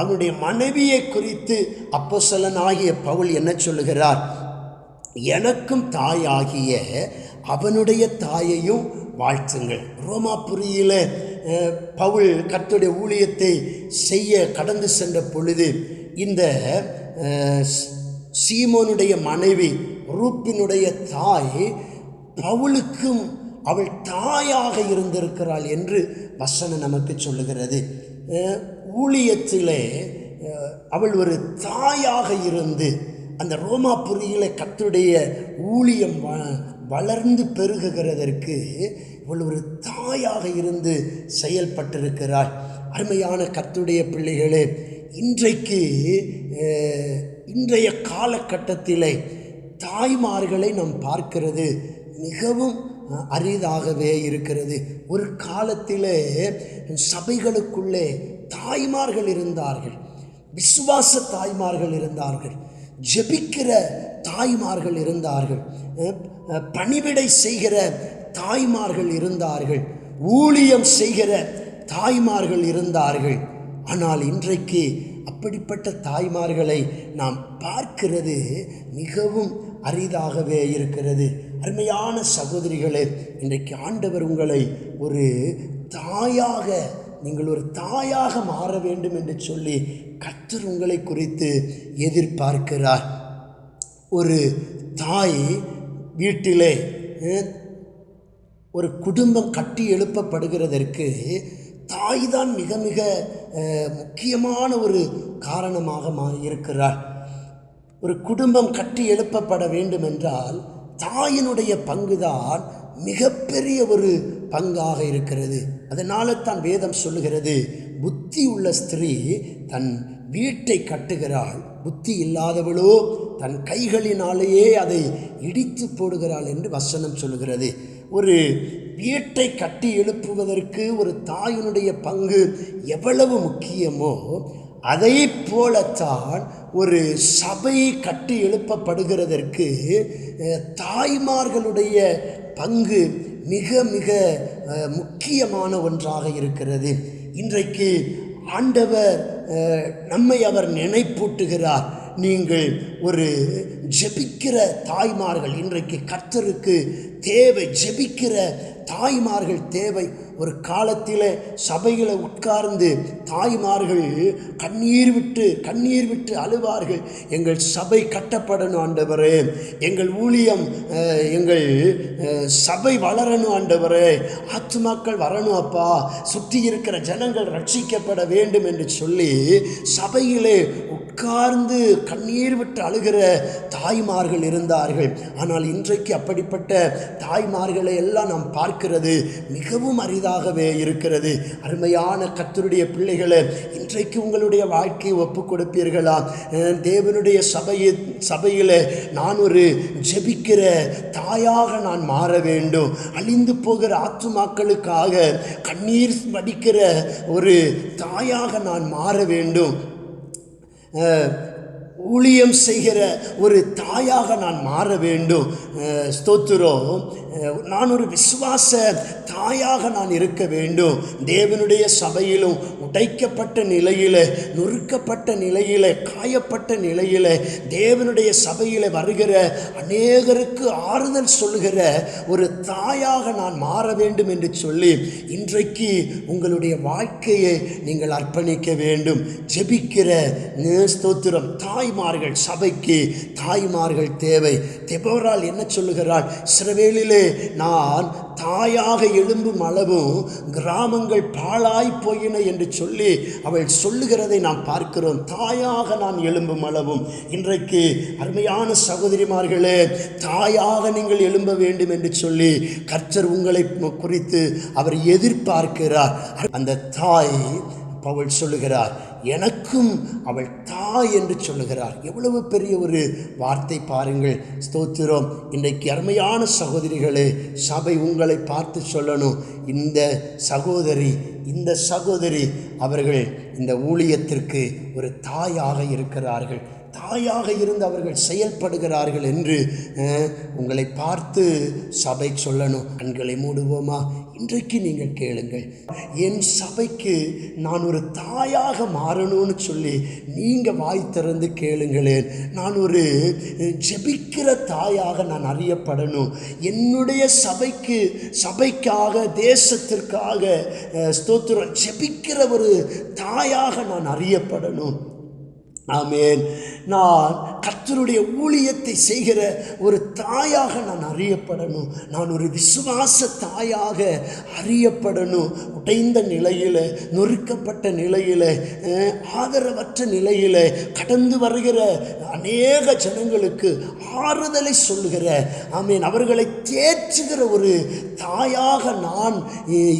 அவனுடைய மனைவியை குறித்து அப்போஸ்தலனாகிய பவுல் என்ன சொல்லுகிறார்? எனக்கும் தாயாகிய அவனுடைய தாயையும் வாழ்த்துங்கள். ரோமாபுரியில் பவுல் கத்துடைய ஊழியத்தை செய்ய கடந்து சென்ற பொழுது இந்த சீமோனுடைய மனைவி ரூப்பினுடைய தாய் பவுலுக்கும் அவள் தாயாக இருந்திருக்கிறாள் என்று வசனம் நமக்கு சொல்லுகிறது. ஊழியத்திலே அவள் ஒரு தாயாக இருந்து அந்த ரோமாபுரியிலே கத்துடைய ஊழியம் வ- வளர்ந்து பெருகுகிறதற்கு இவள் ஒரு தாயாக இருந்து செயல்பட்டிருக்கிறாள். அருமையான கத்துடைய பிள்ளைகளே இன்றைக்கு இன்றைய காலகட்டத்திலே தாய்மார்களை நாம் பார்க்கிறது மிகவும் அரிதாகவே இருக்கிறது. ஒரு காலத்திலே சபைகளுக்குள்ளே தாய்மார்கள் இருந்தார்கள். விசுவாச தாய்மார்கள் இருந்தார்கள். ஜெபிக்கிற தாய்மார்கள் இருந்தார்கள். பணிவிடை செய்கிற தாய்மார்கள் இருந்தார்கள். ஊழியம் செய்கிற தாய்மார்கள் இருந்தார்கள். ஆனால் இன்றைக்கு அப்படிப்பட்ட தாய்மார்களை நாம் பார்க்கிறது மிகவும் அரிதாகவே இருக்கிறது. அருமையான சகோதரிகளே இன்றைக்கு ஆண்டவர் உங்களை ஒரு தாயாக நீங்கள் ஒரு தாயாக மாற வேண்டும் என்று சொல்லி கத்தர் உங்களை குறித்து எதிர்பார்க்கிறார். ஒரு தாய் வீட்டிலே ஒரு குடும்பம் கட்டி எழுப்பப்படுகிறதற்கு தாய் தான் மிக மிக முக்கியமான ஒரு காரணமாக மா இருக்கிறார் ஒரு குடும்பம் கட்டி எழுப்பப்பட வேண்டும் என்றால் தாயினுடைய பங்குதான் மிகப்பெரிய ஒரு பங்காக இருக்கிறது. அதனால தான் வேதம் சொல்லுகிறது புத்தி உள்ள ஸ்திரீ தன் வீட்டை கட்டுகிறாள் புத்தி இல்லாதவளோ தன் கைகளினாலேயே அதை இடித்து போடுகிறாள் என்று வசனம் சொல்லுகிறது. ஒரு வீட்டை கட்டி எழுப்புவதற்கு ஒரு தாயினுடைய பங்கு எவ்வளவு முக்கியமோ அதை போலத்தான் ஒரு சபை கட்டி எழுப்பப்படுகிறதற்கு தாய்மார்களுடைய பங்கு மிக மிக முக்கியமான ஒன்றாக இருக்கிறது. இன்றைக்கு ஆண்டவர் நம்மை அவர் நினைப்பூட்டுகிறார். நீங்கள் ஒரு ஜெபிக்கிற தாய்மார்கள் இன்றைக்கு கர்த்தருக்கு தேவை ஜெபிக்கிற தாய்மார்கள் தேவை. ஒரு காலத்தில் சபையில் உட்கார்ந்து தாய்மார்கள் கண்ணீர் விட்டு கண்ணீர் விட்டு அழுவார்கள். எங்கள் சபை கட்டப்படணும் ஆண்டவரே. எங்கள் ஊழியம் எங்கள் சபை வளரணும் ஆண்டவரே. ஆத்துமாக்கள் வரணும் அப்பா. சுற்றி இருக்கிற ஜனங்கள் ரட்சிக்கப்பட வேண்டும் என்று சொல்லி சபையிலே உட்கார்ந்து கண்ணீர் விட்டு அழுகிற தாய்மார்கள் இருந்தார்கள். ஆனால் இன்றைக்கு அப்படிப்பட்ட தாய்மார்களை எல்லாம் நாம் பார்க்கிறது மிகவும் அரிதாகவே இருக்கிறது. அருமையான கத்தருடைய பிள்ளைகளை இன்றைக்கு உங்களுடைய வாழ்க்கையை ஒப்பு கொடுப்பீர்களா? அஹ் தேவனுடைய சபையை சபையில் நான் ஒரு ஜெபிக்கிற தாயாக நான் மாற வேண்டும். அழிந்து போகிற ஆத்துமாக்களுக்காக கண்ணீர் வடிக்கிற ஒரு தாயாக நான் மாற வேண்டும். ஊழியம் செய்கிற ஒரு தாயாக நான் மாற வேண்டும். ஸ்தோத்துரோ ஸ்தோத்திரம். நான் ஒரு விசுவாச தாயாக நான் இருக்க வேண்டும். தேவனுடைய சபையிலும் உடைக்கப்பட்ட நிலையில் நொறுக்கப்பட்ட நிலையில் காயப்பட்ட நிலையில் தேவனுடைய சபையில் வருகிற அநேகருக்கு ஆறுதல் சொல்லுகிற ஒரு தாயாக நான் மாற வேண்டும் என்று சொல்லி இன்றைக்கு உங்களுடைய வாழ்க்கையை நீங்கள் அர்ப்பணிக்க வேண்டும். ஜெபிக்கிற ஸ்தோத்திரம் தாய்மார்கள் சபைக்கு தாய்மார்கள் தேவை. தெபோரால் என்ன சொல்லுகிறாள்? சிறவேலிலே நான் தாயாக எழும்பும் அளவும் கிராமங்கள் பாழாய் போயின என்று சொல்லி அவள் சொல்லுகிறதை நாம் பார்க்கிறோம். தாயாக நான் எழும்பும் அளவும். இன்றைக்கு அருமையான சகோதரிமார்களே தாயாக நீங்கள் எழும்ப வேண்டும் என்று சொல்லி கர்த்தர் உங்களை குறித்து அவர் எதிர்பார்க்கிறார். அந்த தாய் பவுல் சொல்லுகிறார் எனக்கும் அவள் தாய் என்று சொல்லுகிறார். எவ்வளவு பெரிய ஒரு வார்த்தை பாருங்கள். ஸ்தோத்திரம். இன்றைக்கு அருமையான சகோதரிகளே சபை உங்களை பார்த்து சொல்லணும். இந்த சகோதரி இந்த சகோதரி அவர்கள் இந்த ஊழியத்திற்கு ஒரு தாயாக இருக்கிறார்கள். தாயாக இருந்து அவர்கள் செயல்படுகிறார்கள் என்று உங்களை பார்த்து சபை சொல்லணும். கண்களை மூடுவோமா? இன்றைக்கு நீங்கள் கேளுங்கள். என் சபைக்கு நான் ஒரு தாயாக மாறணும்னு சொல்லி நீங்கள் வாய் திறந்து கேளுங்களேன். நான் ஒரு ஜெபிக்கிற தாயாக நான் அறியப்படணும். என்னுடைய சபைக்கு சபைக்காக தேசத்திற்காக ஸ்தோத்திரம் ஜெபிக்கிற ஒரு தாயாக நான் அறியப்படணும். ஆமேன். நான் கத்தருடைய ஊழியத்தை செய்கிற ஒரு தாயாக நான் அறியப்படணும். நான் ஒரு விசுவாச தாயாக அறியப்படணும். உடைந்த நிலையில் நொறுக்கப்பட்ட நிலையில் ஆதரவற்ற நிலையில் கடந்து வருகிற அநேக ஜனங்களுக்கு ஆறுதலை சொல்லுகிற ஆமீன் அவர்களை தேற்றுகிற ஒரு தாயாக நான்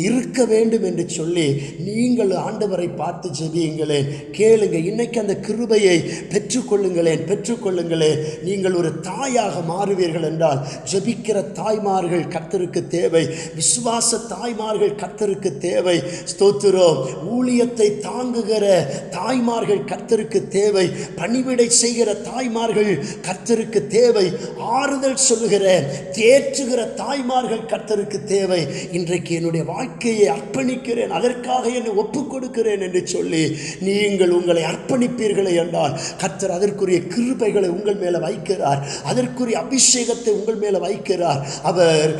இருக்க வேண்டும் என்று சொல்லி நீங்கள் ஆண்டவரை பார்த்து ஜெபியுங்களேன். கேளுங்க இன்னைக்கு அந்த கிருபை கிருபையை பெற்றுக்கொள்ளுங்களேன் பெற்றுக்கொள்ளுங்களேன் நீங்கள் ஒரு தாயாக மாறுவீர்கள் என்றால் ஜபிக்கிற தாய்மார்கள் கத்தருக்கு தேவை. விசுவாச தாய்மார்கள் கத்தருக்கு தேவை. ஸ்தோத்திரம். ஊழியத்தை தாங்குகிற தாய்மார்கள் கத்தருக்கு தேவை. பணிவிடை செய்கிற தாய்மார்கள் கத்தருக்கு தேவை. ஆறுதல் சொல்லுகிற தேற்றுகிற தாய்மார்கள் கத்தருக்கு தேவை. இன்றைக்கு என்னுடைய வாழ்க்கையை அர்ப்பணிக்கிறேன் அதற்காக என்னை ஒப்புக் கொடுக்கிறேன் என்று சொல்லி நீங்கள் உங்களை அர்ப்பணிப்பீர்களே என்றால் கர்த்தர் அதற்குரிய கிருபைகளை உங்கள் மேலே வைக்கிறார். அதற்குரிய அபிஷேகத்தை உங்கள் மேலே வைக்கிறார். அவர்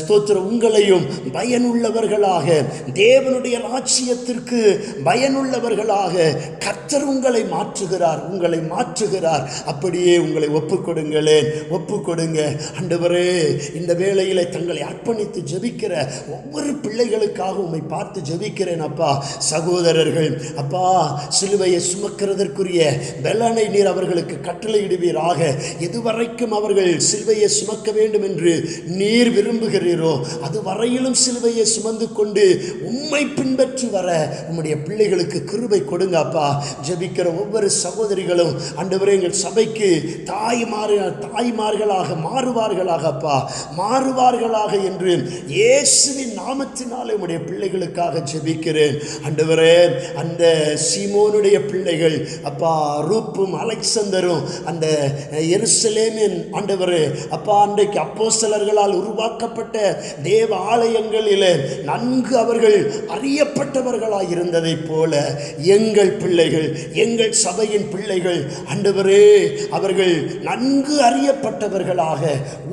ஸ்தோத்திர உங்களையும் பயனுள்ளவர்களாக தேவனுடைய ராஜ்யத்திற்கு பயனுள்ளவர்களாக கர்த்தர் உங்களை மாற்றுகிறார் உங்களை மாற்றுகிறார். அப்படியே உங்களை ஒப்புக்கொடுங்களேன் ஒப்புக்கொடுங்க. அண்டவரே இந்த வேளையில் தங்களை அர்ப்பணித்து ஜபிக்கிற ஒவ்வொரு பிள்ளைகளுக்காக உண்மை பார்த்து ஜபிக்கிறேன் அப்பா. சகோதரர்கள் அப்பா சிலுவையை சுமக்கிறதற்குரிய பலனை நீர் அவர்களுக்கு கட்டளையிடுவீராக. எதுவரைக்கும் அவர்கள் சிலுவையை சுமக்க வேண்டும் என்று நீர் விரும்புகிறீரோ அது வரையிலும் சிலுவையை சுமந்து கொண்டு உம்மை பின்பற்றி வர உம்முடைய பிள்ளைகளுக்கு கிருபை கொடுங்க அப்பா. ஜெபிக்கிற ஒவ்வொரு சகோதரிகளும் ஆண்டவரே எங்கள் சபைக்கு தாய்மார் தாய்மார்களாக மாறுவார்களாக அப்பா. மாறுவார்களாக என்று இயேசுவின் நாமத்தினாலே உம்முடைய பிள்ளைகளுக்காக ஜெபிக்கிறேன். ஆண்டவரே அந்த சீமோனுடைய பிள்ளைகள் அப்பா ரூப்பும் அலெக்சந்தரும் அந்த எருசலேமின் ஆண்டவர். அப்பா அன்றைக்கு அப்போஸ்தலர்களால் உருவாக்கப்பட்ட தேவ ஆலயங்களில் நன்கு அவர்கள் அறியப்பட்டவர்களாக இருந்ததைப் போல எங்கள் பிள்ளைகள் எங்கள் சபையின் பிள்ளைகள் ஆண்டவரே அவர்கள் நன்கு அறியப்பட்டவர்களாக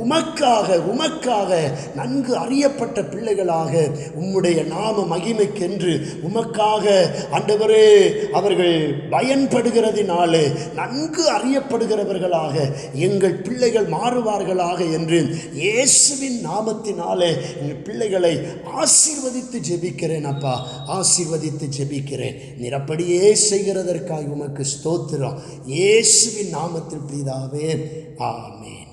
உமக்காக உமக்காக நன்கு அறியப்பட்ட பிள்ளைகளாக உம்முடைய நாம மகிமைக்கென்று உமக்காக ஆண்டவரே அவர்கள் பயன்படுகிறது பயன்படுகிறதினாலே நன்கு அறியப்படுகிறவர்களாக எங்கள் பிள்ளைகள் மாறுவார்களாக என்று இயேசுவின் நாமத்தினாலே எங்கள் பிள்ளைகளை ஆசீர்வதித்து ஜெபிக்கிறேன் அப்பா. ஆசீர்வதித்து ஜெபிக்கிறேன். நிரப்படியே செய்கிறதற்காக உமக்கு ஸ்தோத்திரம். இயேசுவின் நாமத்தில் பிதாவே ஆமேன்.